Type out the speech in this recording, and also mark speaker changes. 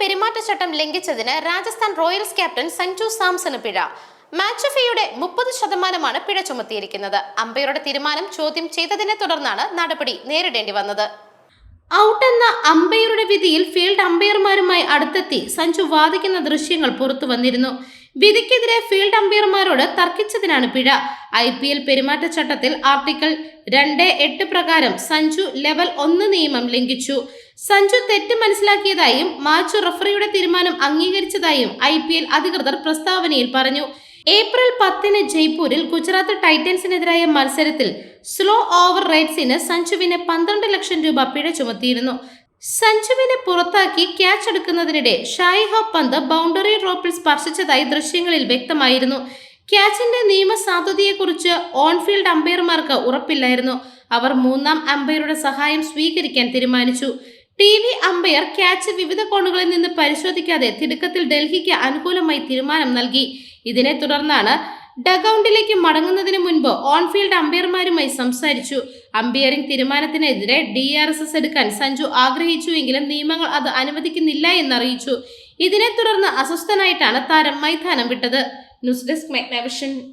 Speaker 1: പെരുമാറ്റച്ചട്ടം ലംഘിച്ചതിന് Rajasthan Royals captain Sanju സാംസണ് പിഴ. മാച്ച് ഫീയുടെ മുപ്പത് ശതമാനമാണ് പിഴ ചുമത്തിയിരിക്കുന്നത്. അമ്പയറുടെ തീരുമാനം ചോദ്യം ചെയ്തതിനെ തുടർന്നാണ് നടപടി നേരിടേണ്ടി വന്നത്. ഔട്ട് എന്ന അമ്പയറുടെ വിധിയിൽ ഫീൽഡ് അമ്പയർമാരുമായി അടുത്തെത്തി സഞ്ജു വാദിക്കുന്ന ദൃശ്യങ്ങൾ പുറത്തു വന്നിരുന്നു. വിധിക്കെതിരെ ഫീൽഡ് അമ്പയർമാരോട് തർക്കിച്ചതിനാണ് പിഴ. ഐ പി എൽ പെരുമാറ്റച്ചട്ടത്തിൽ ആർട്ടിക്കിൾ രണ്ട് എട്ട് പ്രകാരം സഞ്ജു ലെവൽ ഒന്ന് നിയമം ലംഘിച്ചു. സഞ്ജു തെറ്റ് മനസ്സിലാക്കിയതായും മാച്ച് റഫറിയുടെ തീരുമാനം അംഗീകരിച്ചതായും ഐ അധികൃതർ പ്രസ്താവനയിൽ പറഞ്ഞു. ഏപ്രിൽ പത്തിന് ജയ്പൂരിൽ ഗുജറാത്ത് ടൈറ്റൻസിനെതിരായ മത്സരത്തിൽ സ്ലോ ഓവർ റേറ്റ്സിന് സഞ്ജുവിന് പന്ത്രണ്ട് ലക്ഷം രൂപ പിഴ ചുമത്തിയിരുന്നു. സഞ്ജുവിനെ പുറത്താക്കി ക്യാച്ച് എടുക്കുന്നതിനിടെ ഷായിഹ പന്ത് ബൗണ്ടറി റോപ്പിൽ സ്പർശിച്ചതായി ദൃശ്യങ്ങളിൽ വ്യക്തമായിരുന്നു. ക്യാച്ചിന്റെ നിയമസാധുതയെക്കുറിച്ച് ഓൺഫീൽഡ് അമ്പയർമാർക്ക് ഉറപ്പില്ലായിരുന്നു. അവർ മൂന്നാം അമ്പയറുടെ സഹായം സ്വീകരിക്കാൻ തീരുമാനിച്ചു. ടി വി അമ്പയർ ക്യാച്ച് വിവിധ കോണുകളിൽ നിന്ന് പരിശോധിക്കാതെ തിടുക്കത്തിൽ ഡൽഹിക്ക് അനുകൂലമായി തീരുമാനം നൽകി. ഇതിനെ തുടർന്നാണ് ഡഗൌണ്ടിലേക്ക് മടങ്ങുന്നതിന് മുൻപ് ഓൺഫീൽഡ് അമ്പയർമാരുമായി സംസാരിച്ചു. അമ്പയറിംഗ് തീരുമാനത്തിനെതിരെ ഡി ആർ എസ് എസ് എടുക്കാൻ സഞ്ജു ആഗ്രഹിച്ചുവെങ്കിലും നിയമങ്ങൾ അത് അനുവദിക്കുന്നില്ല എന്നറിയിച്ചു. ഇതിനെ തുടർന്ന് അസ്വസ്ഥനായിട്ടാണ് താരം മൈതാനം വിട്ടത്. News desk മെഗ്നവിഷൻ.